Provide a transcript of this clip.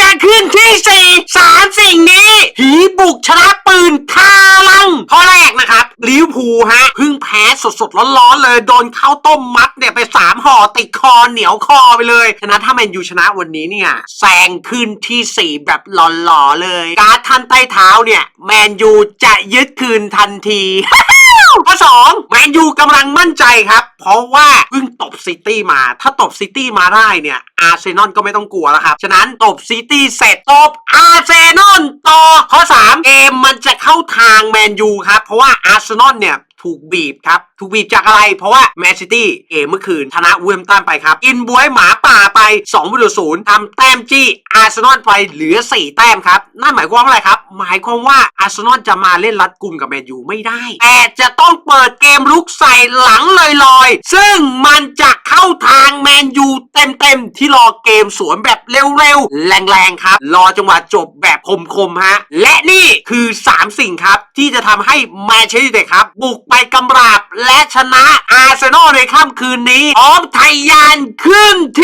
จะขึ้นที่สี่สามสิ่งนี้ผีบุกชนะปืนคาลังข้อแรกนะครับลิวพูฮะเพิ่งแพ้สดๆร้อนๆเลย โดนข้าวต้มมัดเนี่ยไปสามห่อติดคอเหนียวคอไปเลยฉะนั้นถ้าแมนยูชนะวันนี้เนี่ยแซงขึ้นที่4แบบหล่อๆเลย การทันใต้เท้าเนี่ยแมนยูจะยึดคืนทันที ข้อสองแมนยูกำลังมั่นใจครับ เพราะว่าเพิ่งตบซิตี้มา ถ้าตบซิตี้มาได้เนี่ยอาร์เซนอลก็ไม่ต้องกลัวแล้วครับ ฉะนั้นตบซิตี้เสร็จตบอาร์เซนอลต่อข้อ 3 เกมมันจะเข้าทางแมนยูครับ เพราะว่าอาร์เซนอลเนี่ยถูกบีบครับถูกบีบจากอะไร เพราะว่าแมนซิตี้เกมเมื่อคืนชนะเวมตันไปครับกินบวยหมาป่าไป2ประตูศูนย์ทำแต้มจี้อาร์เซนอลไปเหลือ 4 แต้มครับ นั่นหมายความว่าอะไรครับ หมายความว่าอาร์เซนอลจะมาเล่นรัดกุมกับแมนยูไม่ได้ แต่จะต้องเปิดเกมลุกใส่หลังลอยๆ ซึ่งมันจะเข้าทางแมนยูเต็มๆ ที่รอเกมสวนแบบเร็วๆ แรงๆ ครับ รอจังหวะจบแบบคมๆ ฮะ และนี่คือ 3 สิ่งครับที่จะทำให้แมนเชสเตอร์ครับ บุกไปกำราบและชนะอาร์เซนอลในค่ำคืนนี้พร้อมทะยานขึ้นที่